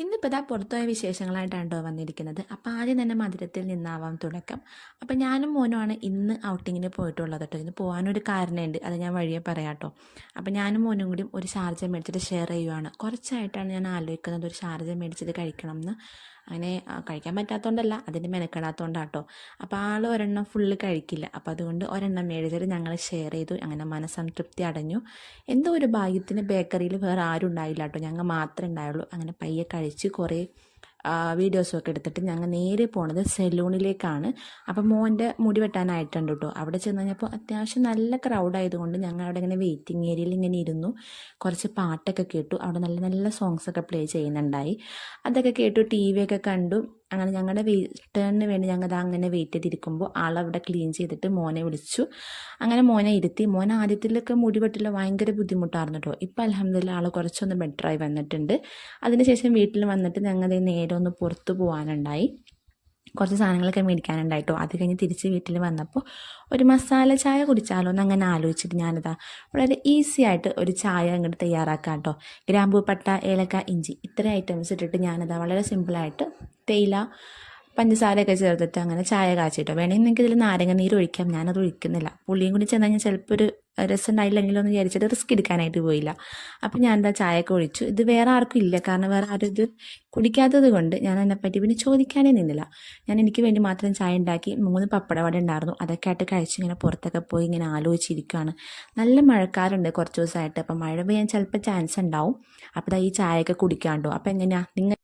ഇന്നിപ്പോൾ ഇതാ പുറത്തുപോയ വിശേഷങ്ങളായിട്ടാണ് കേട്ടോ വന്നിരിക്കുന്നത്. അപ്പോൾ ആദ്യം തന്നെ മധുരത്തിൽ നിന്നാവാം തുടക്കം. അപ്പോൾ ഞാനും മോനുമാണ് ഇന്ന് ഔട്ടിങ്ങിന് പോയിട്ടുള്ളത് കേട്ടോ ഇന്ന് പോകാനൊരു കാരണമുണ്ട് അത് ഞാൻ വഴിയെ പറയാം കേട്ടോ അപ്പോൾ ഞാനും മോനും കൂടി ഒരു ഷാർജ മേടിച്ചിട്ട് ഷെയർ ചെയ്യുവാണ്. കുറച്ചായിട്ടാണ് ഞാൻ ആലോചിക്കുന്നത് ഒരു ഷാർജ മേടിച്ചിട്ട് കഴിക്കണം എന്ന് അങ്ങനെ കഴിക്കാൻ പറ്റാത്തതുകൊണ്ടല്ല അതിന് മെനക്കെടാത്തതുകൊണ്ടാട്ടോ അപ്പോൾ ആൾ ഒരെണ്ണം ഫുള്ള് കഴിക്കില്ല. അപ്പോൾ അതുകൊണ്ട് ഒരെണ്ണം മേടിച്ചിട്ട് ഞങ്ങൾ ഷെയർ ചെയ്തു. അങ്ങനെ മനസ്സംതൃപ്തി അടഞ്ഞു. എന്തോ ഒരു ഭാഗ്യത്തിന് ബേക്കറിയിൽ വേറെ ആരും ഉണ്ടായില്ല കേട്ടോ ഞങ്ങൾ മാത്രമേ ഉണ്ടായുള്ളൂ. അങ്ങനെ പയ്യെ കഴിച്ച് കുറേ വീഡിയോസും ഒക്കെ എടുത്തിട്ട് ഞങ്ങൾ നേരെ പോണത് സെലൂണിലേക്കാണ്. അപ്പം മോന്റെ മുടി വെട്ടാനായിട്ടുണ്ട് കേട്ടോ അവിടെ ചെന്ന് കഴിഞ്ഞപ്പോൾ അത്യാവശ്യം നല്ല ക്രൗഡ് ആയതുകൊണ്ട് ഞങ്ങൾ അവിടെ ഇങ്ങനെ വെയിറ്റിംഗ് ഏരിയയിൽ ഇങ്ങനെ ഇരുന്നു. കുറച്ച് പാട്ടൊക്കെ കേട്ടു. അവിടെ നല്ല നല്ല സോങ്സൊക്കെ പ്ലേ ചെയ്യുന്നുണ്ടായി. അതൊക്കെ കേട്ടു ടി വി ഒക്കെ കണ്ടു. അങ്ങനെ ഞങ്ങളുടെ വെയിറ്റേണിന് വേണ്ടി ഞങ്ങൾ അങ്ങനെ വെയിറ്റ് ചെയ്തിരിക്കുമ്പോൾ ആളവിടെ ക്ലീൻ ചെയ്തിട്ട് മോനെ വിളിച്ചു. അങ്ങനെ മോനെ ഇരുത്തി. മോനെ ആദ്യത്തിലൊക്കെ മുടി വെട്ടില്ല ഭയങ്കര ബുദ്ധിമുട്ടായിരുന്നു കേട്ടോ ഇപ്പം അലഹമ്മദില്ല ആൾ കുറച്ചൊന്ന് ബെറ്ററായി വന്നിട്ടുണ്ട്. അതിനുശേഷം വീട്ടിൽ വന്നിട്ട് ഞങ്ങൾ നേരെ ഒന്ന് പുറത്ത് പോകാനുണ്ടായി കുറച്ച് സാധനങ്ങളൊക്കെ മേടിക്കാനുണ്ടായിട്ടോ അത് കഴിഞ്ഞ് തിരിച്ച് വീട്ടിൽ വന്നപ്പോൾ ഒരു മസാല ചായ കുടിച്ചാലോ എന്ന് അങ്ങനെ ആലോചിച്ചിട്ട് ഞാനിതാ വളരെ ഈസി ആയിട്ട് ഒരു ചായ അങ്ങോട്ട് തയ്യാറാക്കാം കേട്ടോ ഗ്രാമ്പൂ പട്ട ഏലക്ക ഇഞ്ചി ഇത്ര ഐറ്റംസ് ഇട്ടിട്ട് ഞാനിതാ വളരെ സിമ്പിളായിട്ട് തേയില പഞ്ചസാരയൊക്കെ ചേർത്തിട്ട് അങ്ങനെ ചായ കാച്ചിട്ടോ. വേണമെങ്കിൽ നിങ്ങൾക്ക് ഇതിൽ നാരങ്ങ നീര് ഒഴിക്കാം. ഞാനത് ഒഴിക്കുന്നില്ല. പുളിയും കൂടി ചെന്നാൽ ഞാൻ ചിലപ്പോൾ ഒരു രസം ഉണ്ടായില്ലെങ്കിലും എന്ന് വിചാരിച്ചിട്ട് റിസ്ക് എടുക്കാനായിട്ട് പോയില്ല. അപ്പം ഞാൻ എന്താ ചായയൊക്കെ ഒഴിച്ചു. ഇത് വേറെ ആർക്കും ഇല്ല. കാരണം വേറെ ആരും ഇത് കുടിക്കാത്തത് കൊണ്ട് ഞാൻ അതിനെപ്പറ്റി പിന്നെ ചോദിക്കാനേ നിന്നില്ല. ഞാൻ എനിക്ക് വേണ്ടി മാത്രം ചായ ഉണ്ടാക്കി മൂന്ന് പപ്പടവട ഉണ്ടായിരുന്നു. അതൊക്കെ ആയിട്ട് കഴിച്ച് ഇങ്ങനെ പുറത്തൊക്കെ പോയി ഇങ്ങനെ ആലോചിച്ചിരിക്കുകയാണ് നല്ല മഴക്കാറുണ്ട് കുറച്ച് ദിവസമായിട്ട് അപ്പം മഴ പെയ്യാൻ ചിലപ്പോൾ ചാൻസ് ഉണ്ടാവും. അപ്പോൾ ഈ ചായയൊക്കെ കുടിക്കാണ്ടോ. അപ്പം എങ്ങനെയാ? നിങ്ങൾ